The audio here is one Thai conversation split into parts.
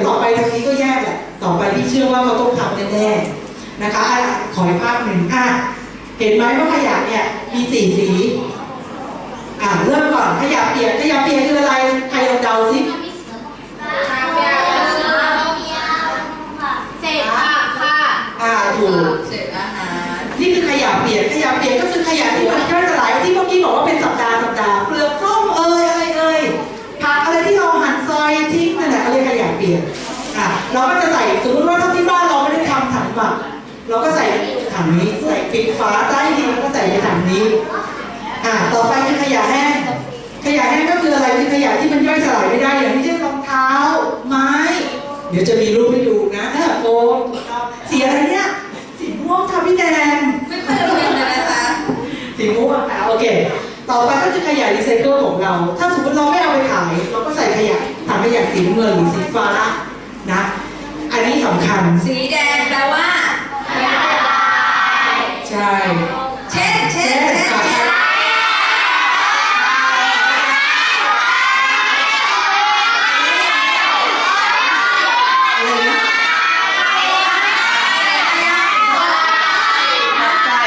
ต่อไปทางนี้ก็แยกแหละ ต่อไปที่เชื่อว่าเขาต้องทำแน่ๆนะคะอะขออีกภาพหนึ่งอะเห็นไหมว่าขยะเนี่ยมีสี่สี อะเริ่มก่อนขยะเปียกขยะเปียกคืออะไร ใครลองเดาซิเศษผักค่ะอ่าถูกเศษอาหารนี่คือขยะเปียก ขยะเปียกก็คือขยะที่มันย่อยสลายที่เมื่อกี้บอกว่าเป็นสัปดาห์ เราก็จะใส่สมมติว่าถ้าที่บ้านเราไม่ได้ทำถังหมักเราก็ใส่ถังนี้ใส่ปิดฝาใต้ดินแล้วก็ใส่ในถังนี้ อะต่อไปคือขยะแห้งขยะแห้งก็คืออะไรคือขยะที่มันย่อยสลายไม่ได้อย่างที่เช่นรองเท้า ไม้ เดี๋ยวจะมีรูปให้ดูนะเออโฟมสีอะไรเนี่ยสีม่วงค่ะพี่แดงไม่ค่อยได้เรียนเลยนะคะสีม่วงอะโอเค ต่อไปก็คือขยะรีไซเคิลของเรา ถ้าสมมติเราไม่เอาไปขาย เราก็ใส่ขยะถังขยะสีน้ำเงินหรือสีฟ้านะ อันนี้สำคัญ สีแดงแปลว่า ใช่ เช่น เช่นเช่น เช่น ค่ะ เช่น อะไรนะใช่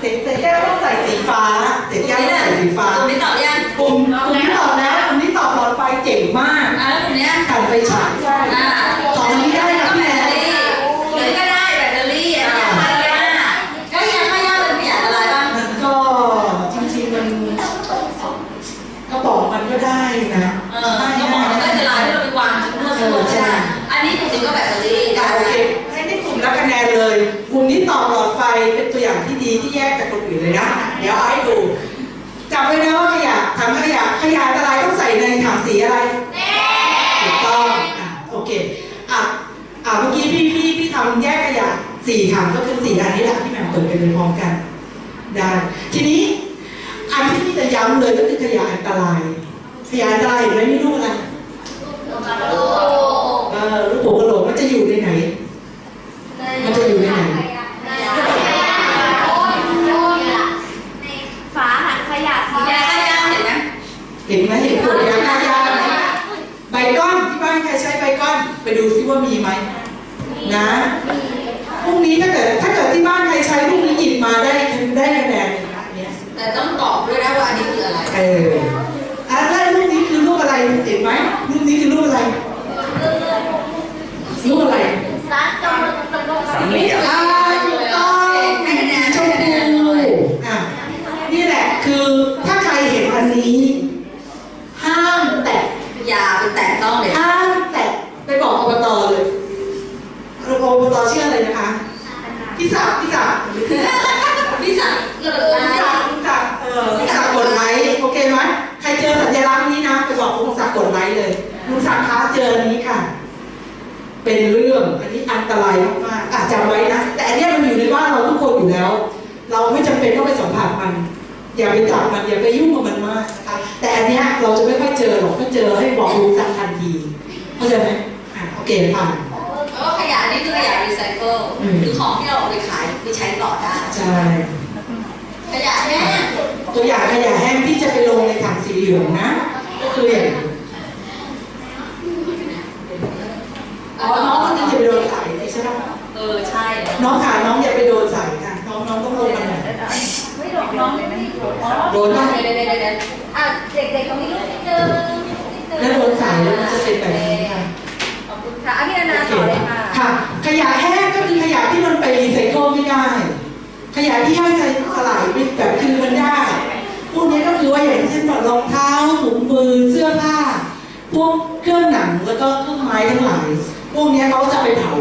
เศษแก้วต้องใส่สีฟ้าเศษแก้วต้องใส่สีฟ้า ตรงนี้ตอบยัง กลุ่มกลุ่มที่ตอบแล้วกลุ่มที่ตอบหลอดไฟเจ๋งมาก อะแล้วตรงเนี้ย ขันไฟฉาย อ่า สองอันนี้ได้นะ ก็ พี่ แบ แม่ ตเตอรี่หรือก็ได้แบตเตอรี่อันนี้ขยะก็ยังขยะเป็นขยะอะไรบ้าง ก็จริงๆมันกระป๋องมันก็ได้นะ เออก็บอกว่าก็จะลายที่เราไปวางชุดนวดชุดนวดใช่ไหมอันนี้จริงๆก็แบตเตอรี่ อะ ได้ โอเคให้ได้กลุ่มละคะแนน เลยกลุ่มที่ตอบหลอดไฟเป็นตัวอย่างที่ดีที่แยกจากคนอื่นเลยนะ เดี๋ยวเอาให้ดูจำไว้นะว่าขยะถังขยะขยะอันตรายต้องใส่ในถังสีอะไรถูกต้องอะโอเคอะอะเมื่อกี้พี่พี่พี่ทำแยกขยะสี่ถังก็คือสี่อันนี้แหละที่แหม่มเปิดไปพร้อมกันได้ทีนี้อันที่พี่จะย้ำเลยก็คือขยะอันตรายขยะอันตรายเห็นไหมมีรูปอะไรเออรูปหัวกะโหลกมันจะอยู่ในไหน มันจะอยู่ในไหน ฝาหันขยะสีแด ยาง ขยะเห็นไหม เห็นไหมเห็นขวดยาฆ่าหญ้าไหมใบก้อนที่บ้านใครใช้ใบก้อนไปดูซิว่ามีไหมนะพรุ่งนี้ถ้าเกิดถ้าเกิดที่บ้านใครใช้พรุ่งนี้หยิบมาได้ได้คะแนนเลยนะอันเนี้ยแต่ต้องตอบด้วยนะว่าอันนี้คืออะไรเอออะแล้วรูปนี้คือรูปอะไรเห็นไหมรูปนี้คือรูปอะไรรูปอะไรซัดจนสามเหลี่ยม อ่าถูกต้อง ให้คะแนน ช ให้ ม คะแนน พู เลย อะนี่แหละคือถ้าใครเห็นอันนี้ ห้ามแตะ อย่าไปแตะต้องเลย ห้ามแตะไปบอกอบตเลยอบตชื่ออะไรนะคะ พี่สาวพี่สาวพี่สั่งเกิดพี่อะไรสาวพี่สาวเออพี่สาวกดไลค์โอเคไหมใครเจอสัญลักษณ์นี้นะไปบอกลุงศักดิ์กดไลค์เลยลุงศักดิ์คะเจออันนี้ค่ะ เป็นเรื่องอันนี้อันตรายมากๆอาจจำไว้นะแต่อันเนี้ยมันอยู่ในบ้านเราทุกคนอยู่แล้ว เราไม่จำเป็นต้องไปสัมผัสมัน อย่าไปจับมันอย่าไปยุ่งกับมันมากนะคะแต่อันเนี้ยเราจะไม่ค่อยเจอหรอกถ้าเจอให้บอกลุงศักดิ์ทันทีเข้าใจไหมอะโอเคผ่าน แล้วก็ขยะนี่คือขยะรีไซเคิลอืมคือของที่เราเอาไปขายไปใช้ต่อได้ ใช่ ขยะแห้งตัวอย่างขยะแห้งที่จะไปลงในถังสีเหลืองนะ ก็คืออย่างอ๋อน้องคนนี้จะไปโดนสายใช่ไหมเออใช่ น้องขาน้องอย่าไปโดนสายค่ะ น้องน้องต้องลงมาหน่อยไม่หลอกน้องไม่อ๋อโดนไหมเดี๋ยวเดี๋ยวเดี๋ยวเดี๋ยวอะเด็กๆตรงนี้ลูกนิดนึงนิดนึงแล้วโดนสายแล้วมันจะเป็นแบบนี้ค่ะขอบคุณค่ะอะพี่นานาต่อเลย ค่ะ ขยะแห้งก็คือขยะที่มันไปรีไซเคิลไม่ได้ ขยะที่ย่อยสลายเป็นแบบคือมันได้พวกนี้ก็คือว่าอย่างเช่นแบบรองเท้าถุงมือเสื้อผ้า พวกเครื่องหนังแล้วก็เครื่องไม้ทั้งหลาย พวกนี้เขาจะไปเผา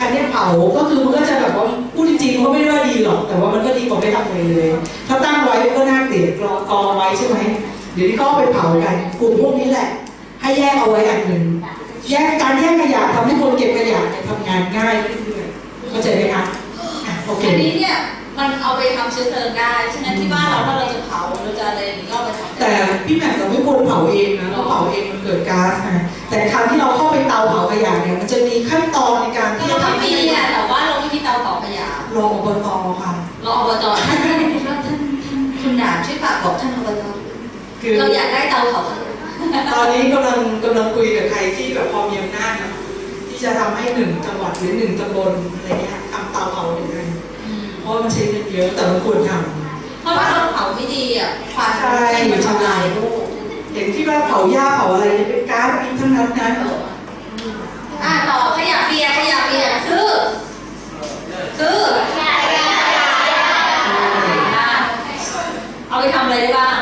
อันนี้เผาก็คือมันก็จะแบบว่าพูดจริงๆมันก็ไม่ได้ว่าดีหรอก แต่ว่ามันก็ดีกว่าไม่ทำอะไรเลยถ้าตั้งไว้ก็น่าเกลียดกรองไว้ใช่ไหมเดี๋ยวนี้ก็ไปเผากันกลุ่มพวกนี้แหละ ให้แยกเอาไว้อันหนึ่ง แยกการแยกขยะทำให้คนเก็บขยะเนี่ยทำงานง่ายขึ้นด้วยเข้าใจไหมคะอะโอเค อันนี้เนี่ยมันเอาไปทำเชื้อเพลิงได้ฉะนั้นที่บ้านเราถ้าเราจะเผาเราจะอะไรอย่างนี้ก็เอาไปทำแต่พี่แหม่มเราไม่ควรเผาเองนะเราเผาเองมันเกิดก๊าซนะแต่ครั้งที่เราเข้าไปเตาเผาขยะเนี่ยมันจะมีขั้นตอนในการที่เราจะไม่ทำให้มีขยะอะแต่ว่าเราไม่มีเตาเผาขยะรออบตค่ะรออบจท่านท่านท่านท่านคุณหนานช่วยฝากบอกท่านอบจคือเราอยากได้เตาเผา ตอนนี้กำลังกำลังคุยกับใครที่แบบพอมีอำนาจนะที่จะทำให้หนึ่งจังหวัดหรือหนึ่งตำบลอะไรเงี้ยทำเตาเผาเหมือนกันเพราะมันใช้เงินเยอะแต่มันควรทเพราะว่าเราเผาไม่ดีอะควันใช่มันทำลายลูกำเห็นที่ว่าเผาหญ้าเผาอะไรเนี่ยเป็นก๊าซพิษทั้งนั้นนะอะต่อขยะเปียกขยะเปียกคือคือเอาไปทำอะไรได้บ้าง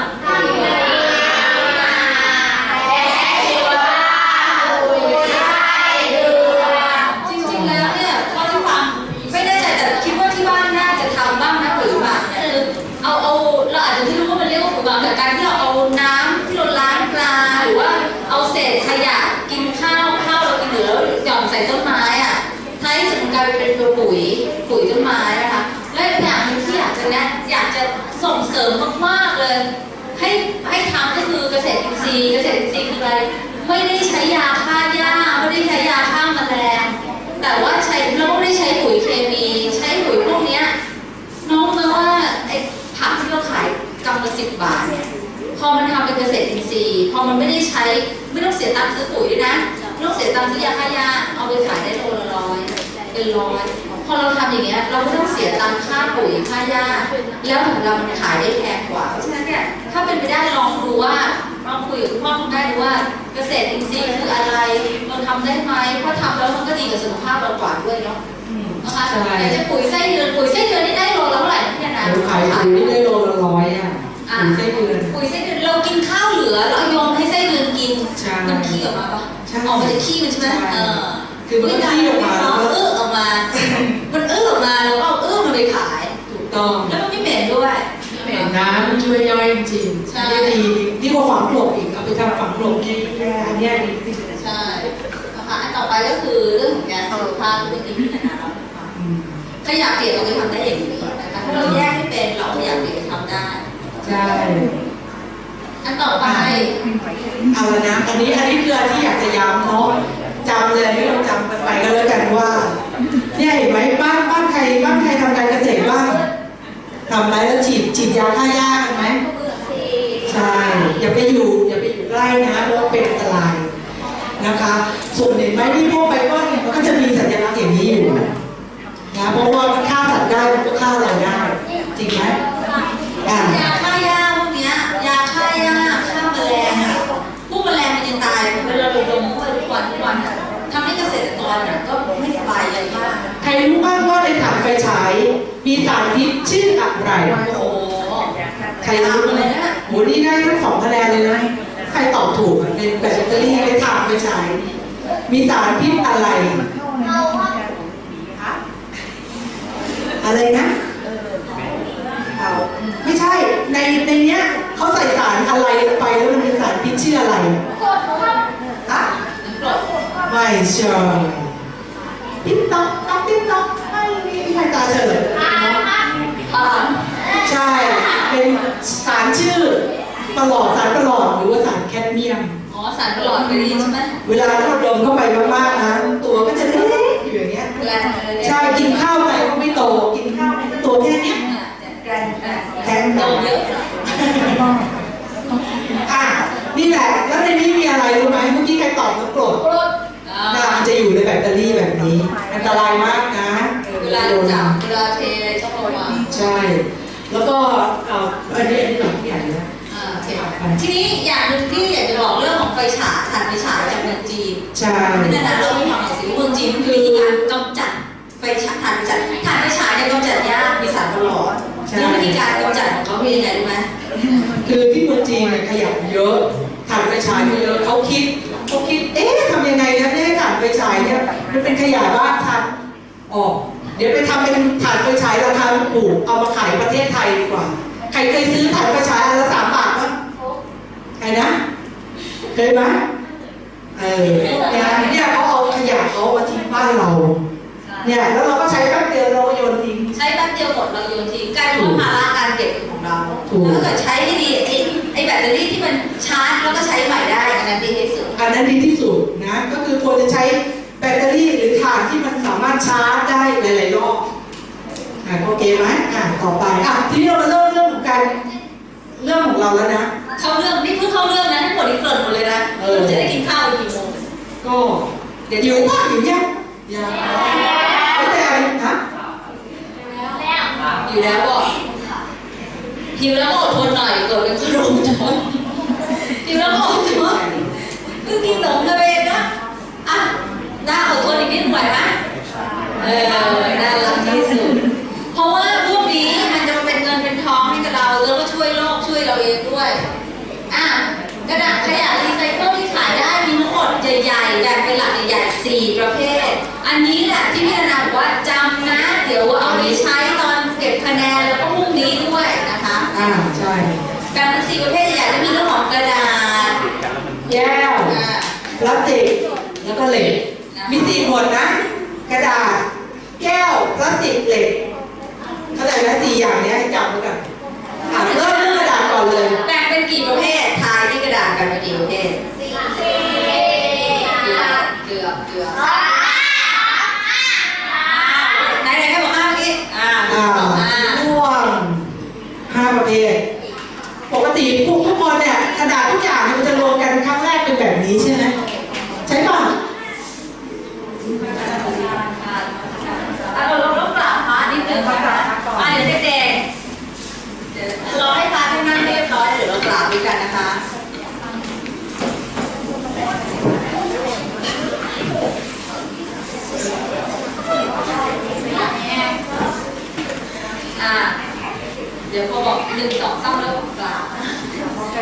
จริงๆ แล้วเนี่ยเท่าที่ฟังไม่แน่ใจแต่คิดว่าที่บ้านน่าจะทำบ้างนะปุ๋ยหมักเนี่ยคือเอาเอาเราอาจจะไม่รู้ว่ามันเรียกว่าปุ๋ยหมักแต่การที่เราเอาน้ำที่เราล้างปลาหรือว่าเอาเศษขยะกินข้าวข้าวเรากินเหลือแล้วหย่อนใส่ต้นไม้อะท้ายที่สุดมันกลายเป็นปุ๋ยปุ๋ยต้นไม้นะคะและอีกอย่างหนึงที่อยากจะแนะอยากจะส่งเสริมมากๆเลย ให้ให้ทำก็คือเกษตรอินทรีย์เกษตรอินทรีย์คืออะไรไม่ได้ใช้ยาฆ่าหญ้าไม่ได้ใช้ยาฆ่าแมลงแต่ว่าใช้เราก็ไม่ได้ใช้ปุ๋ยเคมีใช้ปุ๋ยพวกเนี้ยน้องมาว่าไอ้ผักที่เราขายกำละสิบบาทพอมันทำเป็นเกษตรอินทรีย์พอมันไม่ได้ใช้ไม่ต้องเสียตังค์ซื้อปุ๋ยด้วยนะไม่ต้องเสียตังค์ซื้อยาฆ่าหญ้าเอาไปขายได้โลละร้อยเป็นร้อยพอเราทำอย่างเงี้ยเราไม่ต้องเสียตังค่าปุ๋ยค่าหญ้าแล้วของเรามันขายได้แพงกว่าเพราะฉะนั้นเนี่ย ถ้าเป็นไปได้ลองดูว่าลองคุยกับคุณพ่อคุณแม่ดูว่าเกษตรอินทรีย์คืออะไรเราทำได้ไหมเพราะทำแล้วมันก็ดีกับสุขภาพเรากว่าด้วยเนาะนะคะใช่แต่จะปุ๋ยไส้เดือนปุ๋ยไส้เดือนนี่ได้โลละเท่าไหร่พี่นาเราขายปุ๋ยนี่ได้โลละร้อยอะปุ๋ยไส้เดือนปุ๋ยไส้เดือนเรากินข้าวเหลือแล้วเอาโยนให้ไส้เดือนกินใช่มันขี้ออกมาปะใช่ออกมาจากขี้มันใช่ไหมใช่เออคือมันก็ขี้ออกมาแล้วก็เอื้อออกมา นนะมันช่วยย่อยจริงๆใช่ไม่ดีดีกว่าฝังกลบอีกเอาไปทำฝังกลบนี่แย่อันเนี้ยดีที่สุดใช่นะคะอันต่อไปก็คือเรื่องของแก๊สสุขภาพที่เมื่อกี้พี่นาเราให้ฟังอืมขยะเปียกเราไปทำได้อย่างนี้นะคะถ้าเราแยกให้เป็นเราเอาขยะเปียกไปทำได้ใช่อันต่อไปเอาละนะอันนี้อันนี้คืออันที่อยากจะย้ำเนาะจำเลยไม่ต้องจำกันไปก็แล้วกันว่าเนี่ยเห็นไหมบ้านบ้านใครบ้านใครทำการเกษตรบ้าง ทำไรแล้วฉีดฉีดยาฆ่าหญ้ากันไหมใช่อย่าไปอยู่อย่าไปอยู่ใกล้นะเพราะว่าเป็นอันตรายนะคะ ส่วนเห็นไหมที่พวกไปก็เนี่ยมันก็จะมีสัญลักษณ์อย่างนี้อยู่นะเพราะว่ามันฆ่าสัตว์ได้มันก็ฆ่าเราได้จริงไหมอ่ายาฆ่าหญ้าพวกเนี้ยยาฆ่าหญ้าฆ่าแมลงอะพวกแมลงมันยังตายเวลาเราดมเข้าไปทุกวันทุกวันอะทำให้เกษตรกรอะก็ไม่สบายใจมากใครรู้บ้างว่าในถังไฟฉาย มีสารพิษชื่ออะไร โอ้โหใครรู้บ้างไหมโหนี่ได้ทั้งสองคะแนนเลยนะ ใครตอบถูกอะในแบตเตอรี่ในถังไฟฉายมีสารพิษอะไร อะไรนะเอาไม่ใช่ ในในเนี้ยเขาใส่สารอะไรลงไปแล้วมันเป็นสารพิษชื่ออะไรอะกรดไม่ใช่ติ๊กต๊อกต๊อกติ๊กต๊อกไม่มีใครตาเฉลยอ่า ใช่ เป็นสารชื่อประหลอดสารประหลอดหรือว่าสารแคดเมียม อ๋อสารประหลอดไปดีใช่ไหมเวลาที่เราดมเข้าไปมากๆนะตัวก็จะเล็กๆอยู่อย่างเงี้ยแกลนอะไรเนี่ยใช่กินข้าวไปก็ไม่โต กินข้าวไปก็ตัวแค่เนี้ยเนี่ยแกลนแกลนแกลนโตเยอะอะนี่แหละ แล้วในนี้มีอะไรรู้ไหมเมื่อกี้ใครตอบน้ำกรดกรดอ่าน่ะมันจะอยู่ในแบตเตอรี่แบบนี้ อันตรายมากนะเวลาจับเวลาเทอะไรต้องระวังใช่ แล้วก็เอ่ออันนี้อันนี้หลังใหญ่นะอ่าโอเคทีนี้อย่างหนึ่งที่อยากจะบอกเรื่องของไฟฉายถ่านไฟฉายจากเมืองจีนใช่ไม่นานๆเราไปทำหนังสือเมืองจีนคือการกำจัดไฟฉายถ่านไฟฉายถ่านไฟฉายเนี่ยกำจัดยากมีสารประหลอดแล้ววิธีการกำจัดของเขาเป็นยังไงรู้ไหมคือที่เมืองจีนเนี่ยขยะเยอะถ่านไฟฉายเยอะเขาคิดเขาคิดเอ๊ะทำยังไงนะไม่ให้ถ่านไฟฉายเนี่ยมันเป็นขยะบ้านทันออกเดี๋ยวไปทำเป็นถ่านไฟฉายราคาถูกเอามาขายประเทศไทยดีกว่า ใครเคยซื้อถ่านไฟฉายอันละสามบาทบ้างใครนะ เคยไหมเออเนี่ยเนี่ยเขาเอาขยะเขามาทิ้งบ้านเรา เนี่ยแล้วเราก็ใช้แป๊บเดียวเราก็โยนทิ้ง ใช้แป๊บเดียวหมดเราโยนทิ้งกลายเป็นว่าภาระการเก็บเป็นของเราถูกแล้วถ้าเกิดใช้ให้ดีไอ้ไอ้แบตเตอรี่ที่มันชาร์จแล้วก็ใช้ใหม่ได้อันนั้นดีที่สุด อันนั้นดีที่สุดนะก็คือควรจะใช้ แบตเตอรี่หรือถ่านที่มันสามารถชาร์จได้หลายๆรอบอะโอเคไหมอะต่อไปอะทีนี้เรามาเริ่มเรื่องของการเรื่องของเราแล้วนะอเข้าเรื่องนี่เพิ่งเข้าเรื่องนะทั้งหมดนี่เกรินหมดเลยนะเออ จะได้กินข้าวอีกกี่โมงก็เดี๋ยวอยู่ป่ะอยู่ยังยังไม่แต่ฮะอยู่แล้วบอกหิวแล้วก็อดทนหน่อยเกิดเป็นขนมจนหิวแล้วก็อดทนเพิ่งกินขนมเลยนะอะ น่าอดทนอีกนิดไหวไหมเออน่ารักที่สุด เพราะว่าพวกนี้มันจะเป็นเงินเป็นทองให้กับเราแล้วก็ช่วยโลกช่วยเราเองด้วย อะกระดาษขยะรีไซเคิลที่ขายได้มีทั้งหมดใหญ่ๆแบ่งเป็นหลักใหญ่ๆสี่ประเภท อันนี้แหละที่พี่นานาบอกว่าจำนะ เดี๋ยวเอาไปใช้ตอนเก็บคะแนนแล้วก็พรุ่งนี้ด้วยนะคะอ่าใช่แบ่งเป็นสี่ประเภทใหญ่ๆแล้วมีเรื่องของกระดาษแก้วอ่าพลาสติกแล้วก็เหล็ก มีสี่หมวดนะ กระดาษ แก้วพลาสติกเหล็กเข้าใจไหมสี่อย่างเนี้ยให้จำไว้ก่อนอะเริ่มเรื่องกระดาษก่อนเลยแบ่งเป็นกี่ประเภททายที่กระดาษกันเป็นกี่ประเภทเกือบเกือบเกือบไหนไหนให้บอกห้าเมื่อกี้อ่า อ่า บอกห้า ร่วมห้าประเภท ปกติพวกทุกคนเนี่ยกระดาษทุกอย่างเนี่ยมันจะรวมกันครั้งแรกเป็นแบบนี้ใช่ไหมใช่ป่ะ อะเราเราต้องกราบพระนิดนึงนะคะอะเดี๋ยวเด็กๆเดี๋ยวรอให้พระท่านนั่งเรียบร้อยเดี๋ยวเรากราบด้วยกันนะคะ อะเดี๋ยวพอบอกหนึ่งสองสามแล้วกราบ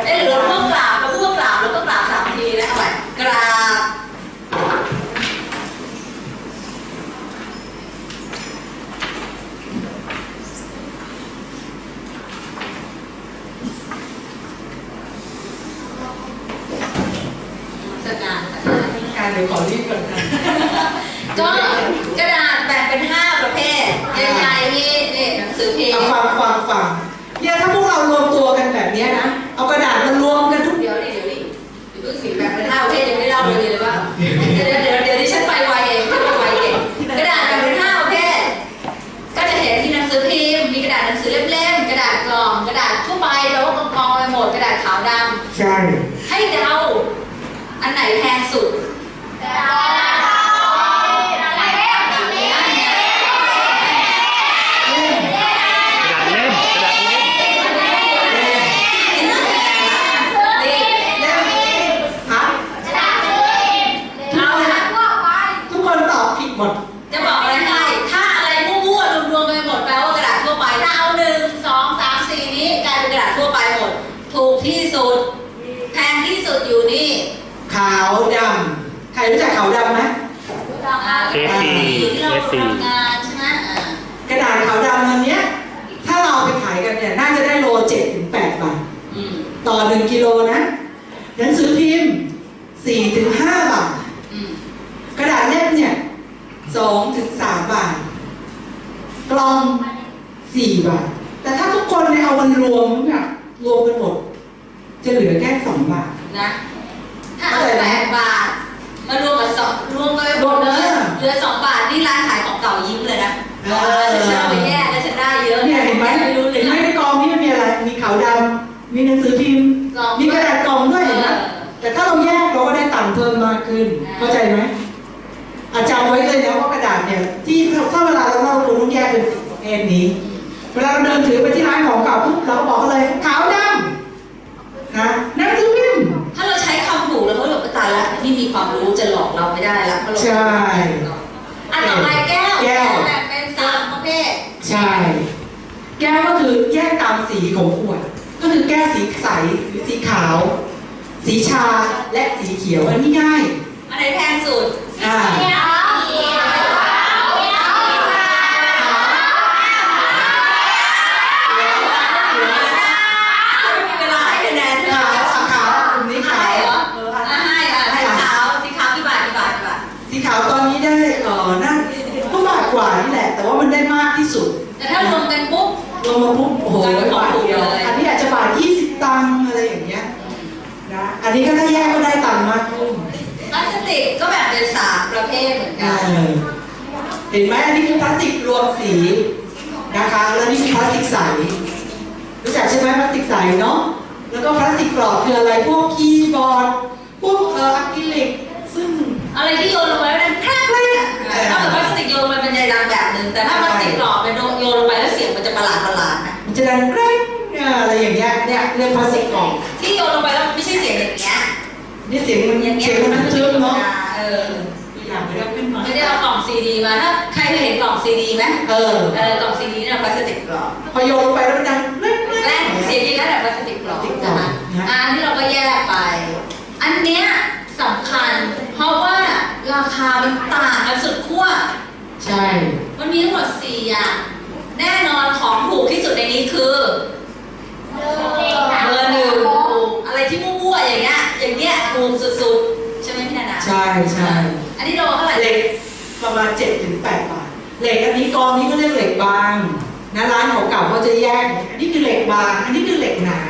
เอ้ยหรือเราพูดกราบเราพูดกราบแล้วก็กราบสามทีนะเอาใหม่กราบ จัดการจัดการ การ เดี๋ยวขอรีบก่อนนะก็กระดาษแบ่งเป็น 5 ประเภทใหญ่ๆนี่นี่หนังสือพิมเอาพ์ฟังฟังฟังเนี่ยถ้าพวกเรารวมตัวกันแบบเนี้ยนะ เอากระดาษมารวมกันทุกเดี๋ยวดิเดี๋ยวดิเดี๋ยวเพิ่งสีแบ่งเป็น5ประเภทยังไม่เล่าเลยเลยว่าเดี๋ยวเดี๋ยวเดี๋ยวดิฉันไปไวเองฉันไปไวเองกระดาษแบ่งเป็น5ประเภท ก็จะเห็นที่หนังสือพิมพ์มีกระดาษหนังสือเล่มๆกระดาษกล่องกระดาษทั่วไปแปลว่ากองๆไปหมดกระดาษขาวดใช่ำให้เดาอันไหนแพงสุด กระดาษเล่มกระดาษเล่ม นี่ เล่มฮะ เอาละ ทุกคนตอบผิดหมด จะบอกอะไรให้ ถ้าอะไรมั่วๆรวมๆไปหมดแปลว่ากระดาษทั่วไป ถ้าเอาหนึ่งสองสามสี่นี้กลายเป็นกระดาษทั่วไปหมด ถูกที่สุด แพงที่สุดอยู่นี่ ขาวดำใครรู้จักขาวดำไหม อ่า เอสี ที่เรา เอสี ทำงานใช่ไหมอ่าก ระดาษขาวดำอันเนี้ย ถ้าเราเอาไปขายกันเนี่ย น่าจะได้โลเจ็ดถึงแปดบาท อืม ต่อหนึ่งกิโลนะหนังสือพิมพ์สี่ถึงห้าบาทอืมกระดาษเล่มเนี่ยสองถึงสามบาท กล่องสี่บาท แต่ถ้าทุกคนเนี่ยเอามันรวมเนี่ยรวมกันหมด จะเหลือแค่สองบาทนะ ถ้าเอาแปดบาท มารวมกับสองรวมกันหมดเลยเออเหลือสองบาทนี่ร้านขายของเก่ายิ้มเลยนะเออแล้วฉันเอาไปแยกแล้วฉันได้เยอะเนี่ยเห็นไหมไม่รู้เลเห็ยนไหมในกองนี้มันมีอะไร มีขาวดำมีหนังสือพิ มพ์กล่องมีกระดาษกล่องด้วยเห็นไหมเออแต่ถ้าเราแยกเราก็ได้ตังค์เพิ่มมากขึ้นอ่าเข้าใจไหมอาจารย์ไว้เลยนะว่ากระดาษเนี่ยที่ถ้าเวลาเราเล่าเราต้องแยกเป็นประเภทนี้ เวลาเราเดินถือไปที่ร้านของเก่าปุ๊บเราก็บอกเขาเลยขาวดำนะหนังสือพิมพ์ถ้าเราใช้คำถูกแล้วเขาบอกว่าตายละนี่มีความรู้จะหลอกเราไม่ได้ละเพราะเราใช่อันต่อไปแก้วแก้วแบ่งเป็นสามประเภทใช่ แก้วก็คือแยกตามสีของขวด ก็คือแก้วสีใสหรือสีขาว สีชาและสีเขียวอันนี้ง่ายอันไหนแพงสุด อ่าไม่มีเวลาให้คะแนน ขาวสีขาวกลุ่มนี้ขาว ให้เหรอ เออ อะให้อะให้ขาวสีขาวกี่บาทกี่บาทกี่บาท สีขาวตอนนี้ได้เออน่าก็บาทกว่านี่แหละ แต่ว่ามันได้มากที่สุด แต่ถ้ารวมกันปุ๊บ ลงมาปุ๊บโอ้โห กลายเป็นของ บาท ถูก เดียว เลย อันนี้อาจจะบาทยี่สิบตังค์อะไรอย่างเงี้ยนะอันนี้ก็ถ้าแยกก็ได้ตังค์มากขึ้น พลาสติกก็แบ่งเป็นสามประเภทเหมือน เอ กัน อ เห็นไหมอันนี้คือพลาสติกรวมสีนะคะ แล้วนี่คือพลาสติกใส รู้จักใช่ไหมพลาสติกใสเนาะ แล้วก็พลาสติกกรอบคืออะไร พวกคีย์บอร์ด พวกเอ่ออะคริลิก ซึ่งอะไรที่โยนลงไปแล้วมันแครกเลยอะถ้าเกิดพลาสติกโยนลงไปมันจะดังแบบหนึ่ง แต่ถ้าพลาสติกกรอบมันโยนลงไปแล้วเสียงมันจะประหลาดประหลาดๆนะมันจะดังแกร้งอะไรอย่างเงี้ย เนี่ยเรียกพลาสติกกรอบที่โยนลงไปแล้วมันไม่ใช่เสียงอย่างเงี้ย นี่เสียงมันอย่างเงี้เสียยงมันทึบๆเนาะ ซีดีมาถ้าใครเคยเห็นกล่องซีดีไหมเออเออกล่องซีดีเนี่ยพลาสติกกรอบพอโยนลงไปแล้วมันดังแกร้งแรกเสียงดีแล้วแต่พลาสติกกรอบนะคะอันที่เราก็แยกไป อันเนี้ยสำคัญ เพราะว่าราคามันต่างกันสุดขั้วใช่ มันมีทั้งหมดสี่อย่างแน่นอนของถูกที่สุดในนี้คือเบอร์หนึ่งถูกอะไรที่มั่วๆอย่างเงี้ยอย่างเงี้ยถูกสุดๆใช่ไหมพี่นานาใช่ใช่อันนี้โลเท่าไหร่เหล็ก ประมาณ7ถึง8บาทเหล็กอันนี้กองนี้ก็เรียกเหล็กบางนะร้านเก่าๆเขาจะแยก อันนี้คือเหล็กบาง อันนี้คือเหล็กหนา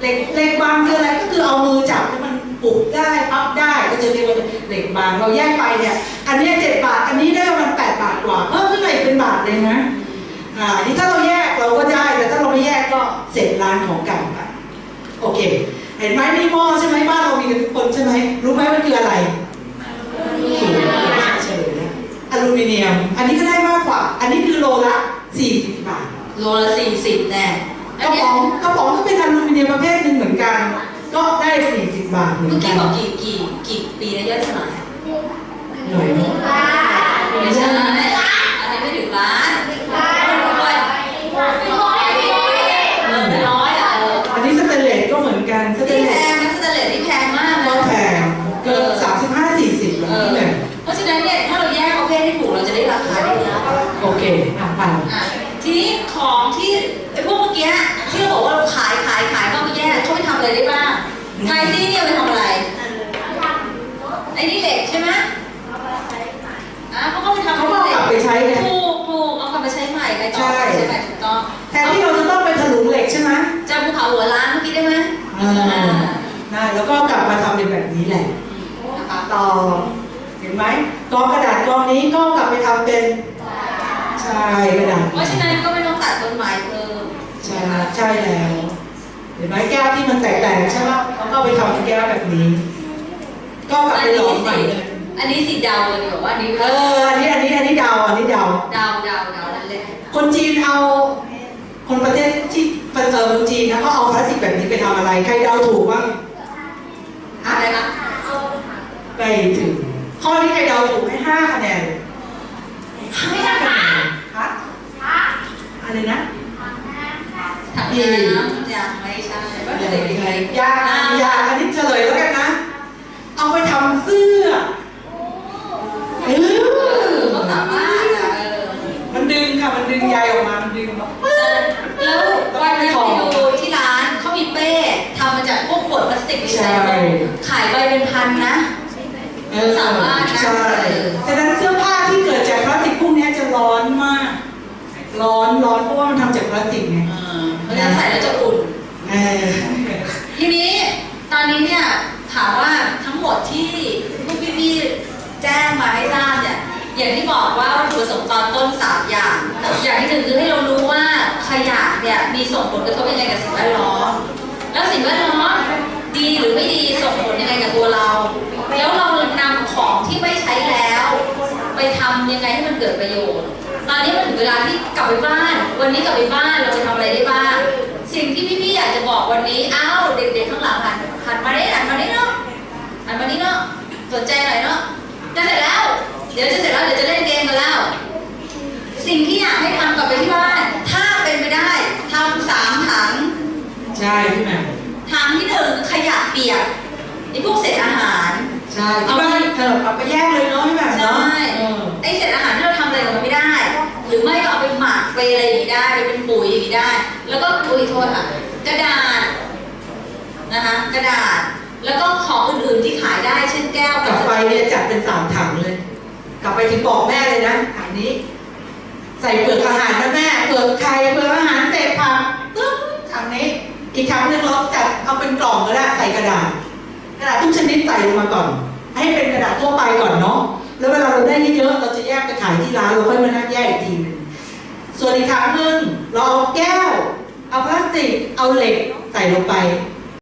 เหล็กเหล็กบางคืออะไรก็คือเอามือจับให้มันปุกได้พับได้ก็จะเรียกว่าเหล็กบางเราแยกไปเนี่ยอันเนี้เจ็ดบาท อันนี้ได้ประมาณแปดบาทกว่าเพิ่มขึ้นมาอีกเป็นบาทเลยนะอ่าอันนี้ถ้าเราแยกเราก็ได้แต่ถ้าเราไม่แยกก็เสร็จร้านของเก่าไปโอเค เห็นไหมนี่หม้อใช่ไหมบ้านเรามีกันทุกคนใช่ไหมรู้ไหมมันคืออะไร มิเนียม อันนี้ก็ได้มากกว่า อันนี้คือโลละ40บาทโลละสี่สิบแน่กระป๋องกระป๋องก็เป็นอลูมิเนียมประเภทหนึ่งเหมืมือนกัน ก็ได้ 40 บาทเหมือเมื่อนกักี้นบอกกี่กี่กี่ปีนะยอดเท่าไหร่หน่อยเนอะไม่ใช่ เคอะไปอะทีนี้ของที่ไอ้พวกเมื่อกี้ที่เราบอกว่าเราขายขายขายก็ไมาแยกเขาไปทำอะไรได้บ้างไทยซี่เนี่ยไปทำอะไรไอ้นี่เหล็กใช่ไหมอะเขาก็ไปทำเขาเอากลับไปใช้ไงถูกถูกเอากลับไปใช้ใหม่ไปต่อใช่ใช้ใหม่ถูกต้องแทนที่เราจะต้องไปถลุงเหล็กใช่ไหมจำภูเขาหัวล้านเมื่อกี้ได้ไหมอ่าได้แล้วก็กลับมาทำเป็นแบบนี้แหละนะคะต่อเห็นไหมกองกระดาษกองนี้ก็กลับไปทำเป็น ใช่กระดาษเพราะฉะนั้นก็ไม่ต้องตัดต้นไม้เพิ่มใช่ใช่แล้วเห็นไหมแก้วที่มันแตกๆใช่ไหมเขาก็เอาไปทำเป็นแก้วแบบนี้ ก็กลับไปหลอมใหม่เลยอันนี้สีดาวเลยดีกว่าว่าอันนี้เอออันนี้อันนี้อันนี้เดาวอันนี้เดาวดาวดาวดาวนั่นแหละคนจีนเอาคนประเทศที่ประเทศเมืองจีนนะเขาเอาพลาสติกแบบนี้ไปทำอะไร ใครเดาถูกบ้างอะไรนะไปถึงข้อนี้ใครเดาถูกให้ห้าคะแนนห้าคะแนนฮะ อะไรนะถังน้ำยังไม่ใช่ไม่อย่าเป็นงไรไรยากยากอันนี้เฉลยแล้วกันนะ เอาไปทำเสื้อเอเอออเขาสามารถอะเออมันดึงค่ะ มันดึงใยออกมา มันดึงแบบปึ๊บแล้ววันนั้นไปดูที่ร้านเขามีเป้ทำมาจากพวกขวดพลาสติกรีไซเคิลขายใบเป็นพันนะเออสามารถนะใช่เออฉะนั้นเสื้อผ้าที่เกิดจากพลาสติกพวกเนี้ยจะร้อนมาก ร้อนร้อนเพราะว่ามันทำจากพลาสติกไงเพราะฉะนั้นใส่แล้วจะอุ่น เออทีนี้ตอนนี้เนี่ยถามว่าทั้งหมดที่พวกพี่ๆแจ้งมาให้ทราบเนี่ยอย่างที่บอกว่าวัตถุประสงค์ตอนต้นสามอย่าง อย่างที่หนึ่งคือให้เรารู้ว่าขยะเนี่ยมีส่งผลกระทบยังไงกับสิ่งแวดล้อมแล้วสิ่งแวดล้อม กลับไปบ้าน วันนี้กลับไปบ้านเราจะทำอะไรได้บ้าง สิ่งที่พี่ๆอยากจะบอกวันนี้ อ้าวเด็กๆข้างหลังหันหันมาได้หันมาได้เนาะหันมานี่เนาะสนใจหน่อยเนาะจะเสร็จแล้ว เดี๋ยวจะเสร็จแล้วเดี๋ยวจะเล่นเกมกันแล้ว สิ่งที่อยากให้ทำกลับไปที่บ้าน ถ้าเป็นไปได้ทำสามถัง ใช่พี่แหม่มถังที่หนึ่งขยะเปียกไอ้พวกเศษอาหาร ใช่ที่บ้านเออเอาไปแยกเลยเนาะพี่แหม่มเนาะใช่ เออ ไอ้เศษอาหารที่เราทำอะไรกับมันไม่ได้ ยอย่างนี้ได้ แล้วก็อุ้ยโทษค่ะกระดาษนะคะกระดาษแล้วก็ของอื่นๆที่ขายได้เช่นแก้วกลับไปเนี่ยจัดเป็นสามถังเลย กลับไปถึงบอกแม่เลยนะถังนี้ ใส่เปลือกอาหารนะแม่เปลือกไข่เปลือกอาหารเศษผักตึ๊บถังนี้ อีกถังหนึงเราจัดเอาเป็นกล่องก็ได้ใส่กระดาษกระดาษทุกชนิดใส่ลงมาก่อน ให้เป็นกระดาษทั่วไปก่อนเนาะแล้วเวลาเราได้เยอะๆเราจะแยกไปขายที่ร้านเราค่อยมานั่งแยกอีกทีหนึงส่วนอีกถังหนึง เราเอาแก้ว เอาพลาสติก เอาเหล็กใส่ลงไป